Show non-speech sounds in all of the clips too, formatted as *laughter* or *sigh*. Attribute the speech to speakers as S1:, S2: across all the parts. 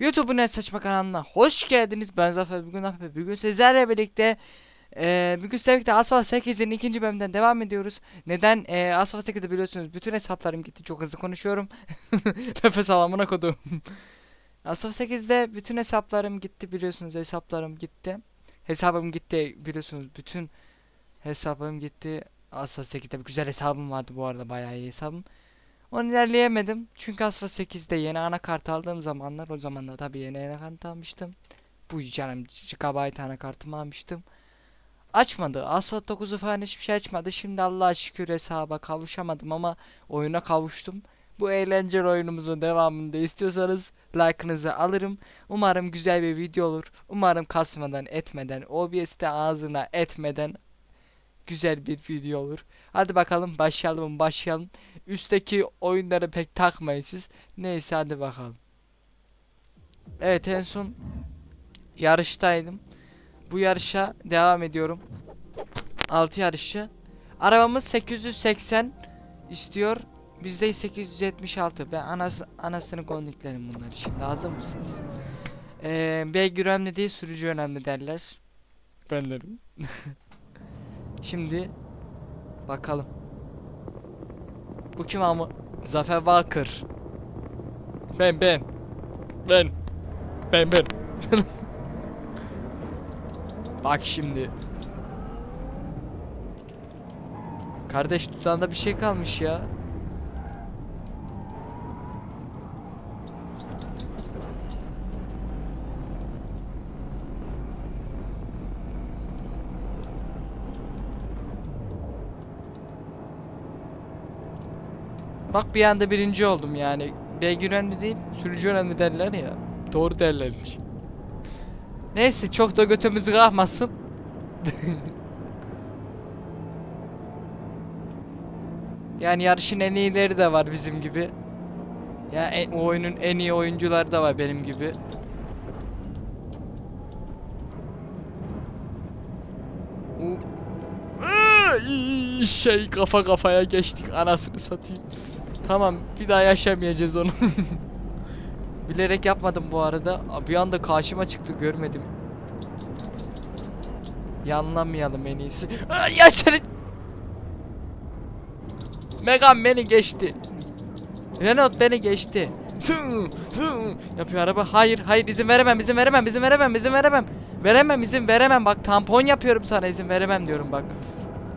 S1: YouTube'un en saçma kanalına hoş geldiniz. Ben Zafer bugün Zafer bugün sizlerle birlikte eee bugün birlikte Asphalt 8'in ikinci bölümünden devam ediyoruz. Neden eee Asphalt 8'de biliyorsunuz bütün hesaplarım gitti. Çok hızlı konuşuyorum. *laughs* Nefes alamına kodum. Asphalt 8'de bütün hesaplarım gitti biliyorsunuz hesaplarım gitti. Hesabım gitti biliyorsunuz bütün hesabım gitti. Asphalt 8'de bir güzel hesabım vardı bu arada bayağı iyi hesabım. Onu ilerleyemedim. Çünkü Asfa 8'de yeni anakart aldığım zamanlar o zaman da tabii yeni anakart almıştım. Bu canım GB anakartımı almıştım. Açmadı. Asfalt 9'u falan hiçbir şey açmadı. Şimdi Allah'a şükür hesaba kavuşamadım ama oyuna kavuştum. Bu eğlenceli oyunumuzun devamını da istiyorsanız like'ınızı alırım. Umarım güzel bir video olur. Umarım kasmadan etmeden OBS'te ağzına etmeden güzel bir video olur. Hadi bakalım başlayalım başlayalım. Üstteki oyunları pek takmayın siz. Neyse hadi bakalım. Evet en son yarıştaydım. Bu yarışa devam ediyorum. 6 yarışçı. Arabamız 880 istiyor. Bizde 876. Ben anası, anasını kondiklerim bunlar için. Hazır mısınız? Ee, beygir önemli değil, sürücü önemli derler. Ben derim. *laughs* Şimdi bakalım. Bu kim ama? Zafer Walker. Ben ben. Ben. Ben ben. *laughs* Bak şimdi. Kardeş dudağında bir şey kalmış ya. Bak bir anda birinci oldum yani. Beygir önemli değil, sürücü önemli derler ya. Doğru derlermiş. Neyse çok da götümüzü kalkmasın. yani yarışın en iyileri de var bizim gibi. Ya en, oyunun en iyi oyuncuları da var benim gibi. Şey kafa kafaya geçtik anasını satayım. Tamam bir daha yaşamayacağız onu. *laughs* Bilerek yapmadım bu arada. Bir anda karşıma çıktı görmedim. Yanlamayalım en iyisi. *laughs* Aa, yaşarı. Megan beni geçti. Renault beni geçti. Tı *laughs* yapıyor araba. Hayır, hayır izin veremem, izin veremem, izin veremem, izin veremem. Veremem, izin veremem. Bak tampon yapıyorum sana izin veremem diyorum bak.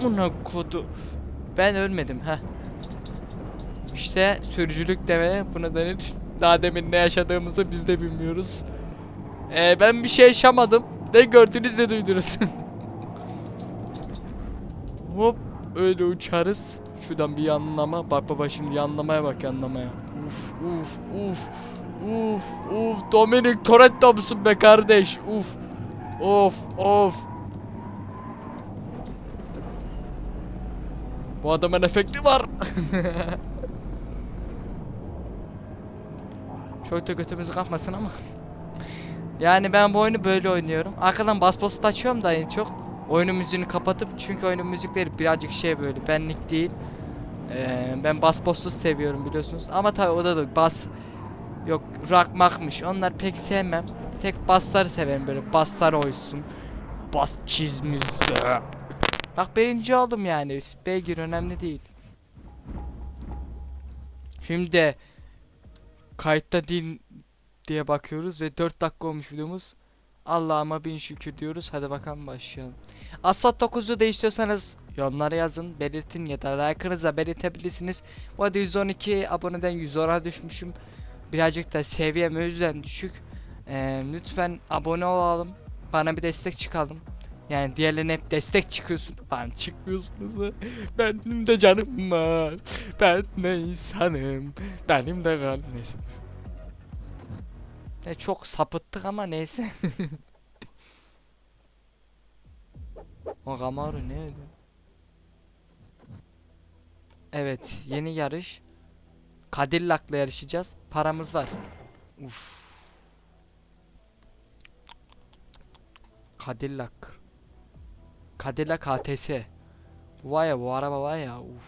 S1: Una kodu. Ben ölmedim ha. İşte sürücülük deme buna denir. Daha demin ne yaşadığımızı biz de bilmiyoruz. Ee, ben bir şey yaşamadım. Ne gördünüz ne duydunuz. *laughs* Hop öyle uçarız. Şuradan bir yanlama. Bak baba şimdi yanlamaya bak yanlamaya. Uf uf uf. Uf uf. Dominic Toretto musun be kardeş? Uf. Of of. Bu adamın efekti var. *laughs* Çok da götümüzü kalkmasın ama. Yani ben bu oyunu böyle oynuyorum. Arkadan bas bas açıyorum da en çok. Oyunun müziğini kapatıp çünkü oyunun müzikleri birazcık şey böyle benlik değil. Ee, ben bas bossuz seviyorum biliyorsunuz. Ama tabi o da da bas yok rock makmış. Onlar pek sevmem. Tek bassları severim böyle basslar oysun. Bas çizmisi. Bak birinci oldum yani. Beygir önemli değil. Şimdi kayıtta değil diye bakıyoruz ve 4 dakika olmuş videomuz. Allah'ıma bin şükür diyoruz. Hadi bakalım başlayalım. Asfalt 9'u da istiyorsanız yorumlara yazın, belirtin ya da like'ınızla belirtebilirsiniz. Bu arada 112 aboneden 110'a düşmüşüm. Birazcık da seviyem o yüzden düşük. Ee, lütfen abone olalım. Bana bir destek çıkalım. Yani diğerlerine hep destek çıkıyorsun. Bana çıkmıyorsunuz. Benim de canım var. Ben ne insanım. Benim de kan. Neyse. E, çok sapıttık ama neyse. *laughs* o Camaro ne öyle? Evet, yeni yarış. Cadillac'la yarışacağız. Paramız var. Uf. Cadillac. Cadillac ATS. Bu var ya bu araba var ya. Uf.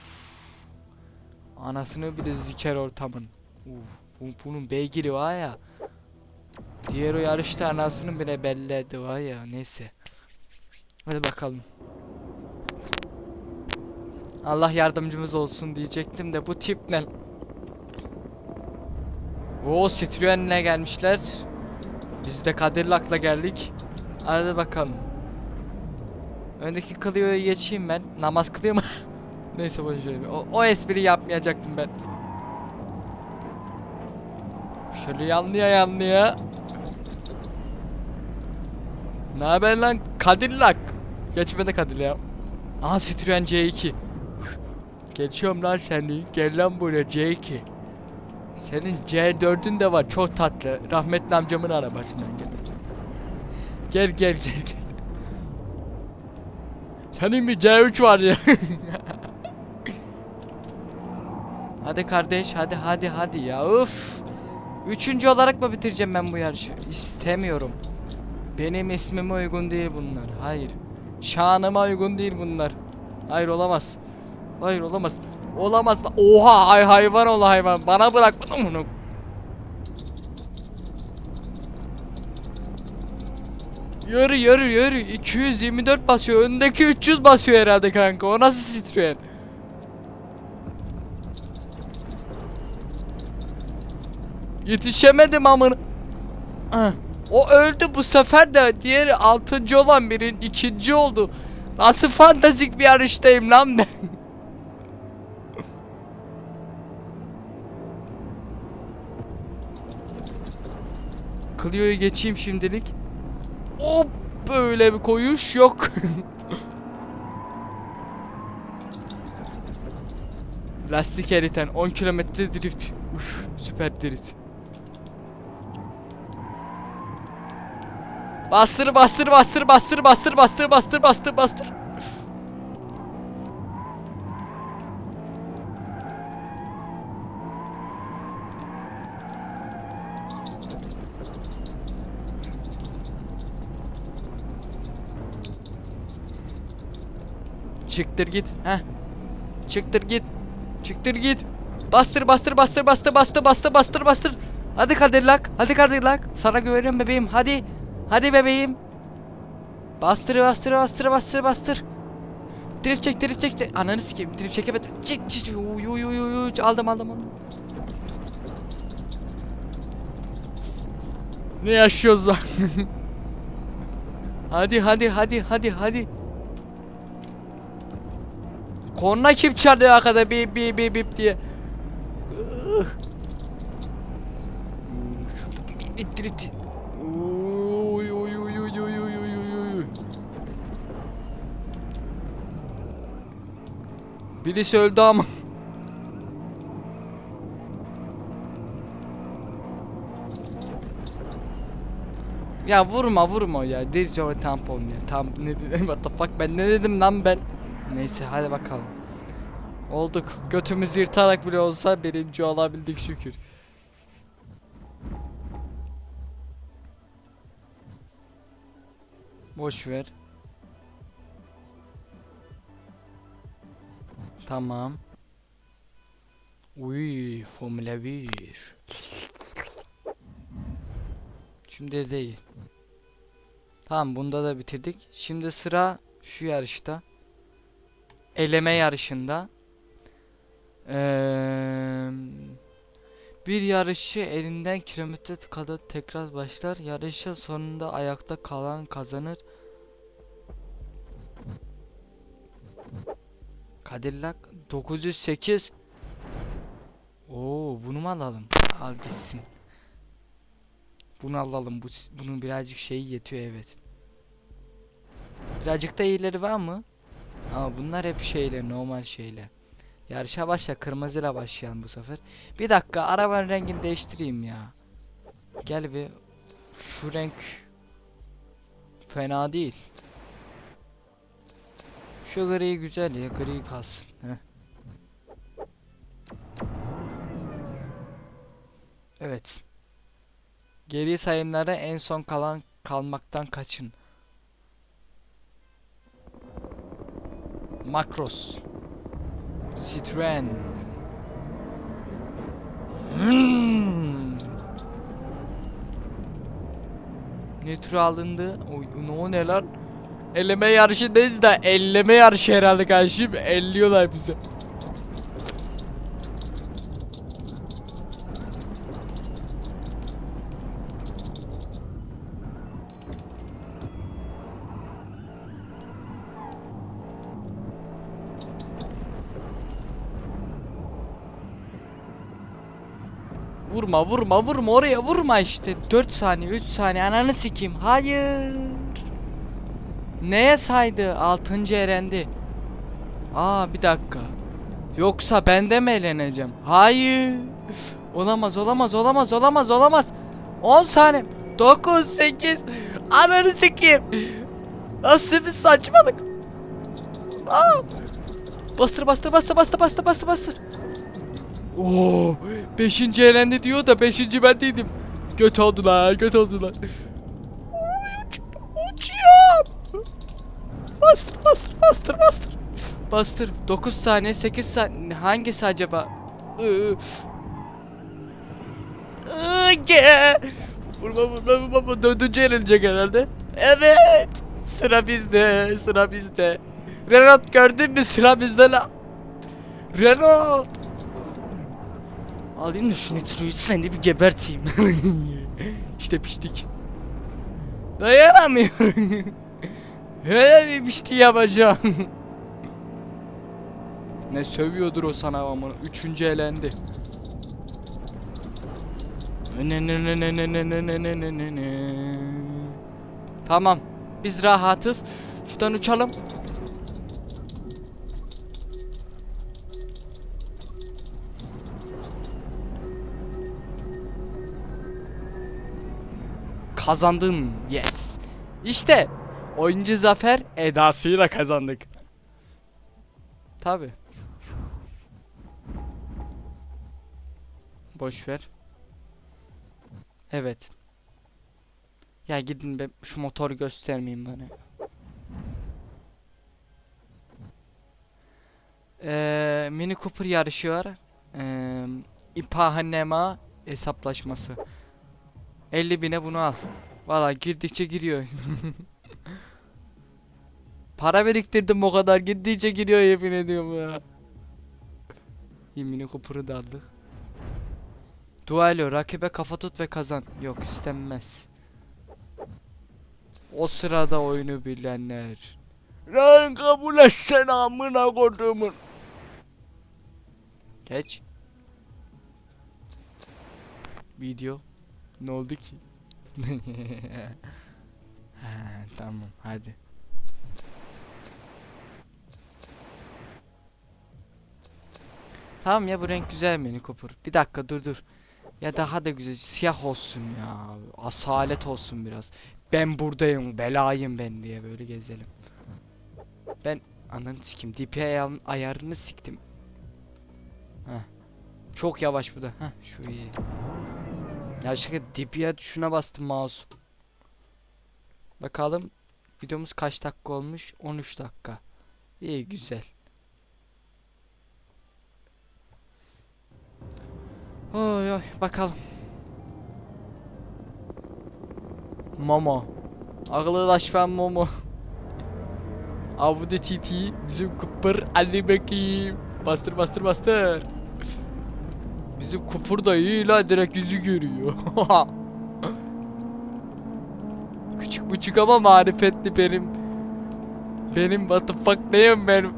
S1: Anasını bile ziker ortamın. Uf. Bu, bunun beygiri var ya. Diğer o yarışta anasını bile belledi var ya neyse. Hadi bakalım. Allah yardımcımız olsun diyecektim de bu tip ne? Oo Citroen'le gelmişler. Biz de Cadillac'la geldik. Hadi bakalım. Öndeki Clio'yu geçeyim ben. Namaz kılıyor mu? *laughs* Neyse boş ver. O, o espri yapmayacaktım ben. Şöyle yanlıya yanlıya. Ne haber lan Cadillac? Geçme de Cadillac. Aha Citroen C2. Geçiyorum lan seni. Gel lan buraya C2. Senin C4'ün de var çok tatlı. Rahmetli amcamın arabasından gel. Gel gel gel gel. Senin bir C3 var ya. *laughs* hadi kardeş hadi hadi hadi ya uf. Üçüncü olarak mı bitireceğim ben bu yarışı? İstemiyorum. Benim ismime uygun değil bunlar. Hayır. Şanıma uygun değil bunlar. Hayır olamaz. Hayır olamaz. Olamaz. la- Oha hay hayvan ol hayvan. Bana bırak bunu. Yürü yürü yürü. 224 basıyor. Öndeki 300 basıyor herhalde kanka. O nasıl Citroen? Yetişemedim amına. O öldü bu sefer de diğeri altıncı olan birin ikinci oldu. Nasıl fantastik bir yarıştayım lan ben. *laughs* Clio'yu geçeyim şimdilik. Hop böyle bir koyuş yok. *laughs* Lastik eriten 10 kilometre drift. Uf, süper drift. Bastır bastır bastır bastır bastır bastır bastır bastır bastır. Çıktır git. Heh. Çıktır git. Çıktır git. Bastır bastır bastır bastır bastır bastır bastır bastır. Hadi Cadillac. Hadi Cadillac. Sana güveniyorum bebeğim. Hadi. Hadi bebeğim. Bastır bastır bastır bastır bastır. Drift çek drift çek. Ananı sikeyim. Drift çekemedim. Çık çık. Uy uy uy uy. Aldım aldım aldım. Ne yaşıyoruz lan? *laughs* hadi hadi hadi hadi hadi. Korna kim çalıyor arkada bip bip bip bip diye. İttir ittir. Oy oy oy oy oy oy oy oy. Birisi öldü ama. Ya vurma vurma ya. Dil tampon ya. Tam ne dedim what the fuck ben ne dedim lan ben? Neyse hadi bakalım. Olduk. Götümüzü yırtarak bile olsa birinci olabildik şükür. Boş ver. Tamam. Uy, Formula 1. Şimdi değil. Tamam bunda da bitirdik. Şimdi sıra şu yarışta. Eleme yarışında. Eee bir yarışı elinden kilometre kadar tekrar başlar. Yarışın sonunda ayakta kalan kazanır. Cadillac 908 Oo bunu mu alalım? Al gitsin. Bunu alalım. Bu bunun birazcık şeyi yetiyor evet. Birazcık da iyileri var mı? Ama bunlar hep şeyler, normal şeyler. Yarışa başla, kırmızıyla başlayalım bu sefer. Bir dakika, arabanın rengini değiştireyim ya. Gel bir şu renk fena değil. Şu gri güzel ya, gri kalsın. Heh. Evet. Geri sayımlara en son kalan kalmaktan kaçın. Makros. Citroen. Hmm. Nitro alındı. Oy, ne o ne lan? Elleme yarışındayız da elleme yarışı herhalde kardeşim. Elliyorlar bize. Vurma vurma vurma oraya vurma işte. 4 saniye 3 saniye ananı sikeyim. Hayır. Neye saydı? 6. erendi. Aa bir dakika. Yoksa ben de mi eğleneceğim Hayır. Olamaz olamaz olamaz olamaz olamaz. 10 saniye. 9 8 Ananı sikeyim. Nasıl bir saçmalık? Aa. Bastır bastır bastır bastır bastır bastır bastır Oo, beşinci elendi diyor da beşinci ben değildim. Göt oldular, göt oldular. Uçuyorum. Bastır, bastır, bastır, bastır. Bastır. 9 saniye, 8 saniye. Hangisi acaba? Iı. Iı, ge. Vurma, vurma, vurma, vurma. Dördüncü elenecek herhalde. Evet. Sıra bizde, sıra bizde. Renault gördün mü sıra bizde la. Renault. Alayım da şu seni bir geberteyim. işte piştik. Dayanamıyorum. Hele bir pişti yapacağım. ne sövüyordur o sana ama üçüncü elendi. Tamam. Biz rahatız. Şuradan uçalım. Kazandın. Yes. İşte oyuncu zafer edasıyla kazandık. Tabi. Boş ver. Evet. Ya gidin be şu motoru göstermeyin bana. Ee, Mini Cooper yarışıyor. Ee, İpahanema hesaplaşması. 50 bine bunu al. Valla girdikçe giriyor. *laughs* Para biriktirdim o kadar gittikçe giriyor yemin ediyorum ya. Yemini kupuru da aldık. Duelo rakibe kafa tut ve kazan. Yok istenmez. O sırada oyunu bilenler. Lan kabul etsene amına kodumun. Geç. Video. Ne oldu ki? *laughs* ha, tamam hadi. Tamam ya bu renk güzel Mini Cooper. Bir dakika dur dur. Ya daha da güzel siyah olsun ya. Asalet olsun biraz. Ben buradayım, belayım ben diye böyle gezelim. Ben ananı sikim. DPI ayar- ayarını siktim. Heh. Çok yavaş bu da. Heh, şu iyi. Ya şaka DPI tuşuna bastım mouse. Bakalım videomuz kaç dakika olmuş? 13 dakika. İyi güzel. Oy oy bakalım. Momo. Akıllaşan Momo. Avuda TT bizim kupur Ali bakayım. Bastır bastır bastır. Bizim kupur da iyi la direkt yüzü görüyor. *laughs* Küçük buçuk ama marifetli benim. Benim what the fuck neyim benim.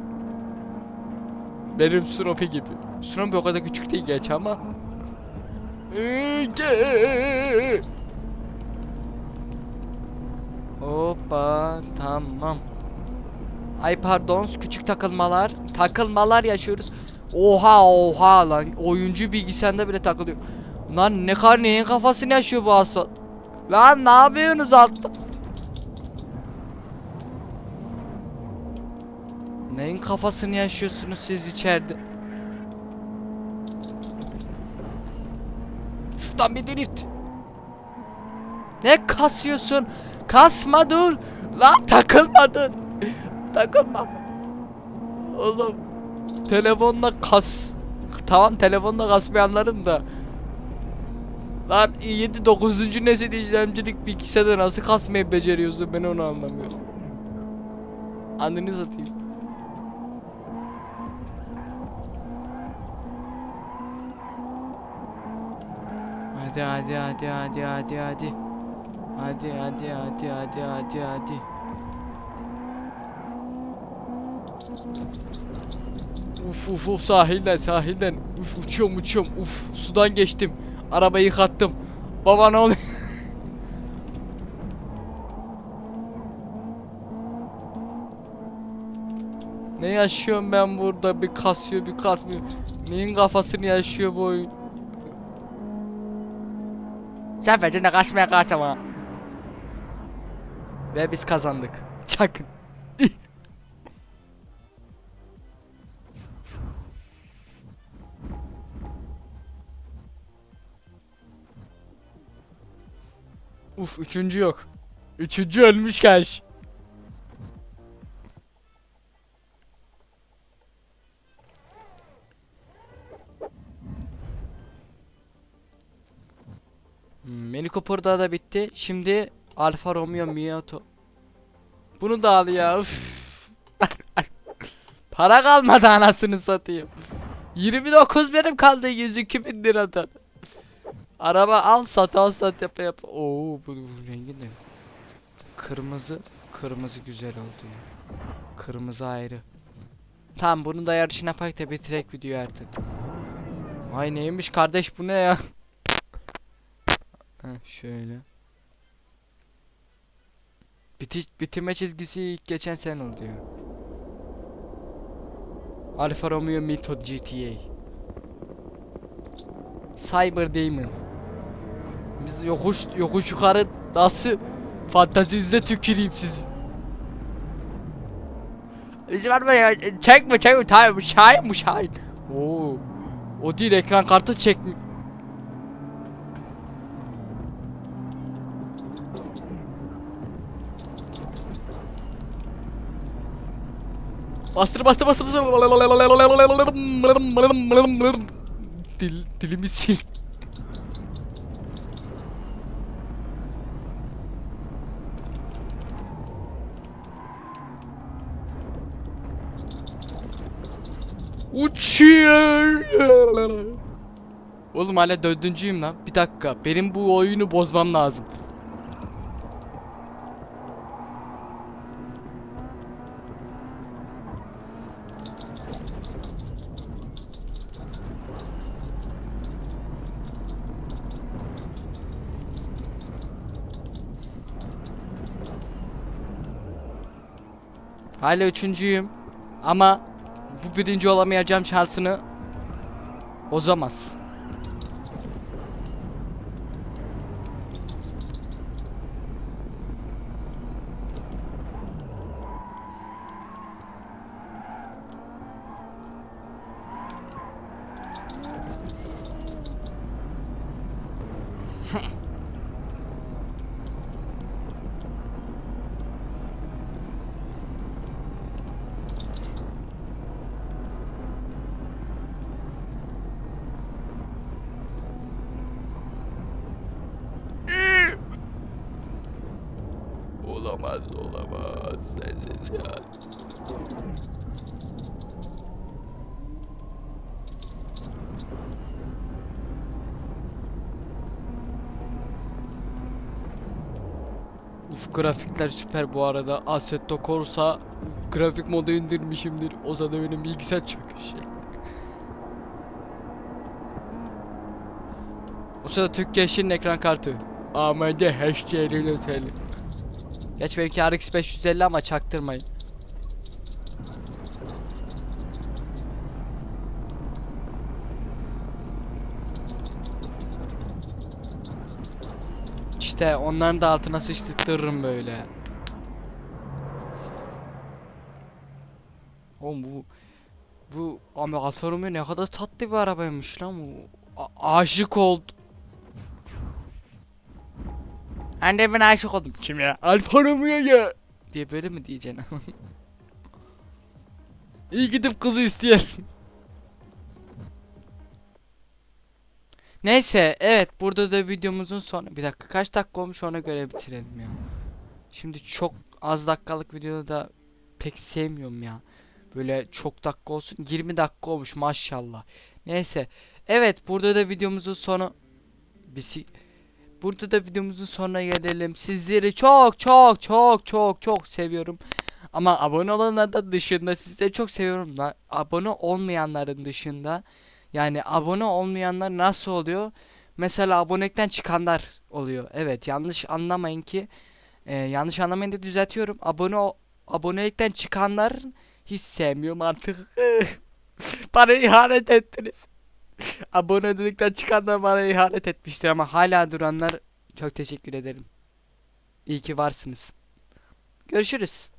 S1: Benim Snoopy gibi. Snoopy o kadar küçük değil geç ama. Hoppa tamam. Ay pardon küçük takılmalar. Takılmalar yaşıyoruz. Oha oha lan oyuncu bilgisayarında bile takılıyor. Lan ne kadar neyin kafasını yaşıyor bu asıl. Lan ne yapıyorsunuz altta? Neyin kafasını yaşıyorsunuz siz içeride? Şuradan bir drift. Ne kasıyorsun? Kasma dur. Lan takılma dur. Takılma. Oğlum. Telefonla kas. Tamam telefonla kasmayanların da. Lan 7 9. nesil işlemcilik bilgisayarda nasıl kasmayı beceriyorsun ben onu anlamıyorum. Anneni satayım. Hadi hadi hadi hadi hadi hadi. Hadi hadi hadi hadi hadi hadi. Uf uf uf sahilden sahilden. Uf uçuyorum uçuyorum. Uf sudan geçtim. Arabayı yıkattım. Baba ne oluyor? *laughs* ne yaşıyorum ben burada? Bir kasıyor bir kasmıyor. Neyin kafasını yaşıyor bu oyun? Sen kaçmaya kartama. Ve biz kazandık. Çakın. Uf üçüncü yok. Üçüncü ölmüş kaç. Mini Cooper'da da bitti. Şimdi Alfa Romeo Miato. Bunu da al ya. *laughs* Para kalmadı anasını satayım. 29 benim kaldı 102 bin liradan. Araba al sat al sat yap yap. Oo bu, bu rengi ne? Kırmızı. Kırmızı güzel oldu ya. Kırmızı ayrı. Tamam bunu da yarışına yapak da bitirek video artık. Ay neymiş kardeş bu ne ya? Heh, şöyle. Bitiş, bitirme çizgisi ilk geçen sen oldu ya. Alfa Romeo Mito GTA. Cyber Demon. Biz yokuş yokuş yukarı nasıl fantazinize tüküreyim siz. Bizim var ya? Çekme çekme tamam şahin bu şahin. Oo. O değil ekran kartı çekmi. Bastır bastır bastır bastır. Dil, dilimi sil. Uçuyor. Oğlum hala dördüncüyüm lan. Bir dakika. Benim bu oyunu bozmam lazım. Hala üçüncüyüm. Ama bu birinci olamayacağım şansını bozamaz. Olamaz, olamaz. Sensiz ya. Uf grafikler süper bu arada. Assetto Corsa grafik modu indirmişimdir. O zaman benim bilgisayar çöküşü. O sırada Türkiye Şirin ekran kartı. AMD HD'li öteli. Geç belki RX 550 ama çaktırmayın. İşte onların da altına sıçtırırım böyle. Oğlum bu bu Romeo ne kadar tatlı bir arabaymış lan bu. A- aşık oldum. Anne ben aşık oldum. Kim ya? Alfa Romeo ya. Diye böyle mi diyeceksin? *laughs* İyi gidip kızı isteyelim. Neyse evet burada da videomuzun sonu. Bir dakika kaç dakika olmuş ona göre bitirelim ya. Şimdi çok az dakikalık videoda da pek sevmiyorum ya. Böyle çok dakika olsun. 20 dakika olmuş maşallah. Neyse. Evet burada da videomuzun sonu. Bisi Burada da videomuzun sonuna gelelim. Sizleri çok çok çok çok çok seviyorum. Ama abone olanlar da dışında sizleri çok seviyorum da abone olmayanların dışında yani abone olmayanlar nasıl oluyor? Mesela abonelikten çıkanlar oluyor. Evet yanlış anlamayın ki e, yanlış anlamayın da düzeltiyorum. Abone abonelikten çıkanlar hiç sevmiyorum artık. *laughs* bana ihanet ettiniz. *laughs* Abonelikten çıkanlar bana ihanet etmiştir ama hala duranlar çok teşekkür ederim. İyi ki varsınız. Görüşürüz.